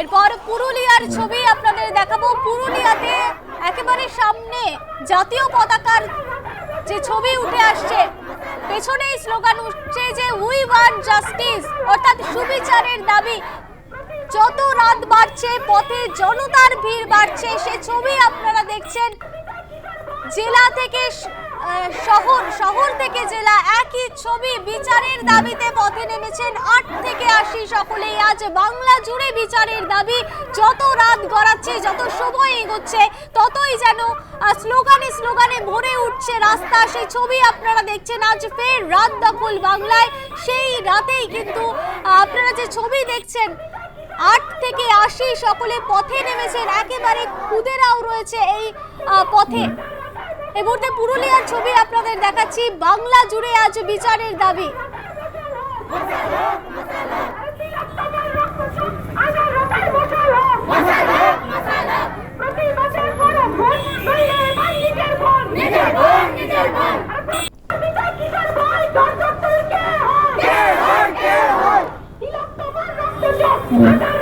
এরপর পুরুলিয়ার ছবি আপনাদের দেখাবো। পুরুলিয়াতে একেবারে সামনে জাতীয় পতাকার যে ছবি উঠে আসছে, পেছনেই স্লোগান উঠছে যে উই ওয়ান্ট জাস্টিস অর্থাৎ সুবিচারের দাবি। যত রাত বাড়ছে, পথে জনতার ভিড় বাড়ছে। সে ছবি আপনারা দেখছেন। জেলা থেকে শহর শহর থেকে জেলা একই ছবি বিচারের দাবিতে পথে নেমেছেন আট থেকে আশি সকলেই। আজ বাংলা জুড়ে বিচারের দাবি, যত রাত গড়াচ্ছে, যত সময় এগোচ্ছে, ততই যেন স্লোগানে স্লোগানে ভরে উঠছে রাস্তা। সেই ছবি আপনারা দেখছেন, আজ ফের রাত দখল বাংলায়। সেই রাতেই কিন্তু আপনারা যে ছবি দেখছেন, আট থেকে আশি সকলে পথে নেমেছেন। একেবারে খুদেরাও রয়েছে এই পথে। এই মুহূর্তে পুরুলিয়ার ছবি আপনাদের দেখাচ্ছি। বাংলা জুড়ে আজ বিচারের দাবি। Mm-hmm.